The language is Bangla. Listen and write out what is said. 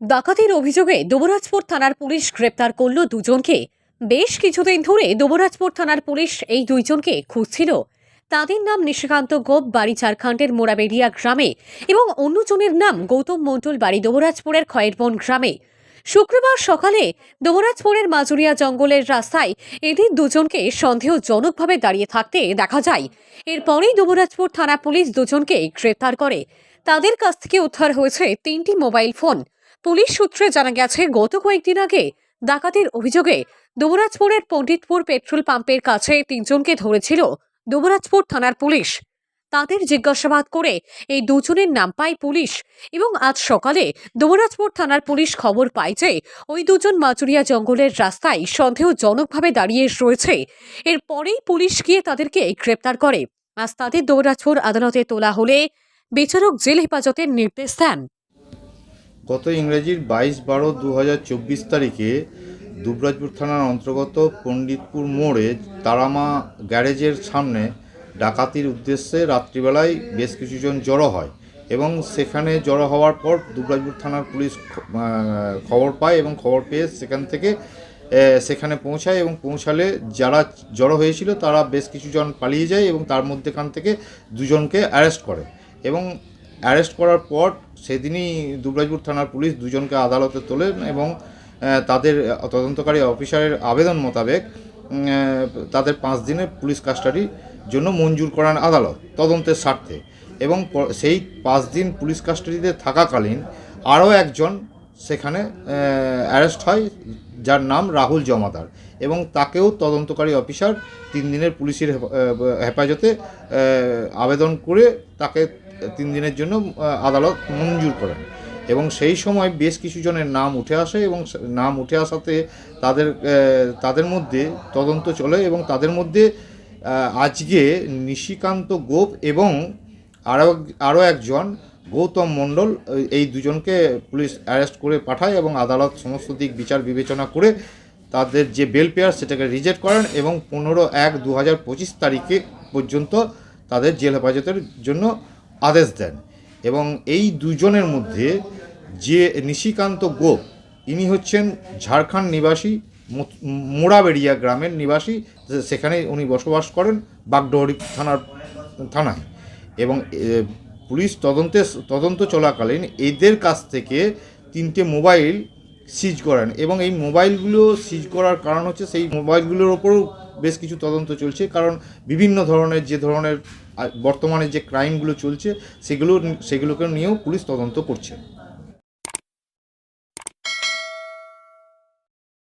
ডাকাতির অভিযোগে দুবরাজপুর থানার পুলিশ গ্রেপ্তার করল দুজনকে। বেশ কিছুদিন ধরে দুবরাজপুর থানার পুলিশ এই দুইজনকে খুঁজছিল। তাদের নাম নিশিকান্ত গোপ, বাড়ি ঝাড়খণ্ডের মোড়াবেড়িয়া গ্রামে এবং অন্যজনের নাম গৌতম মণ্ডল, বাড়ি দুবরাজপুরের খয়েরবন গ্রামে। শুক্রবার সকালে দুবরাজপুরের মাজুরিয়া জঙ্গলের রাস্তায় এদের দুজনকে সন্দেহজনকভাবে দাঁড়িয়ে থাকতে দেখা যায়। এরপরেই দুবরাজপুর থানা পুলিশ দুজনকে গ্রেপ্তার করে। তাদের কাছ থেকে উদ্ধার হয়েছে তিনটি মোবাইল ফোন। পুলিশ সূত্রে জানা গেছে, গত কয়েকদিন আগে ডাকাতির অভিযোগে দুবরাজপুরের পণ্ডিতপুর পেট্রোল পাম্পের কাছে তিনজনকে ধরেছিল দুবরাজপুর থানার পুলিশ। তাদের জিজ্ঞাসাবাদ করে এই দুজনের নাম পায় পুলিশ এবং আজ সকালে দুবরাজপুর থানার পুলিশ খবর পায় যে ওই দুজন মাচুরিয়া জঙ্গলের রাস্তায় সন্দেহজনকভাবে দাঁড়িয়ে রয়েছে। এরপরেই পুলিশ গিয়ে তাদেরকে গ্রেপ্তার করে। আজ তাদের দুবরাজপুর আদালতে তোলা হলে বিচারক জেল হেফাজতের নির্দেশ দেন। গত ইংরেজির বাইশ বারো দু তারিখে দুবরাজপুর থানার অন্তর্গত পণ্ডিতপুর মোড়ে তারামা গ্যারেজের সামনে ডাকাতির উদ্দেশ্যে রাত্রিবেলায় বেশ কিছুজন জড়ো হয় এবং সেখানে জড়ো হওয়ার পর দুবরাজপুর থানার পুলিশ খবর পায় এবং খবর পেয়ে সেখান থেকে সেখানে পৌঁছায় এবং পৌঁছালে যারা জড়ো হয়েছিল তারা বেশ কিছুজন পালিয়ে যায় এবং তার মধ্যেখান থেকে দুজনকে অ্যারেস্ট করে এবং অ্যারেস্ট করার পর সেদিনই দুবরাজপুর থানার পুলিশ দুজনকে আদালতে তোলেন এবং তাদের তদন্তকারী অফিসারের আবেদন মোতাবেক তাদের পাঁচ দিনের পুলিশ কাস্টাডির জন্য মঞ্জুর করান আদালত তদন্তের স্বার্থে। এবং সেই পাঁচ দিন পুলিশ কাস্টাডিতে থাকাকালীন আরও একজন সেখানে অ্যারেস্ট হয়, যার নাম রাহুল জমাদার। এবং তাকেও তদন্তকারী অফিসার তিন দিনের পুলিশের হেফা- হেফাজতে আবেদন করে তাকে তিন দিনের জন্য আদালত মঞ্জুর করেন। এবং সেই সময় বেশ কিছু জনের নাম উঠে আসে এবং নাম উঠে আসাতে তাদের তাদের মধ্যে তদন্ত চলে এবং তাদের মধ্যে আজকে নিশিকান্ত গোপ এবং আরও আরও একজন গৌতম মণ্ডল এই- দুজনকে পুলিশ অ্যারেস্ট করে পাঠায় এবং আদালত সমস্ত দিক বিচার বিবেচনা করে তাদের যে বেল পেয়ার সেটাকে রিজেক্ট করেন এবং পনেরো এক দু হাজার পঁচিশ তারিখে পর্যন্ত তাদের জেল হেফাজতের জন্য আদেশ দেন এবং এই দুজনের মধ্যে যে নিশিকান্ত গোপ, ইনি হচ্ছেন ঝাড়খণ্ড নিবাসী মোড়াবেড়িয়া গ্রামের নিবাসী সেখানে উনি বসবাস করেন বাগডহরি থানার, থানায়। এবং পুলিশ তদন্তে তদন্ত চলাকালীন এদের কাছ থেকে তিনটে মোবাইল সিজ করেন এবং এই মোবাইলগুলো সিজ করার কারণ হচ্ছে সেই মোবাইলগুলোর ওপরও বেশ কিছু তদন্ত চলছে। কারণ বিভিন্ন ধরনের যে ধরনের বর্তমানে যে ক্রাইমগুলো চলছে, সেগুলো, সেগুলোকে নিয়েও পুলিশ তদন্ত করছে।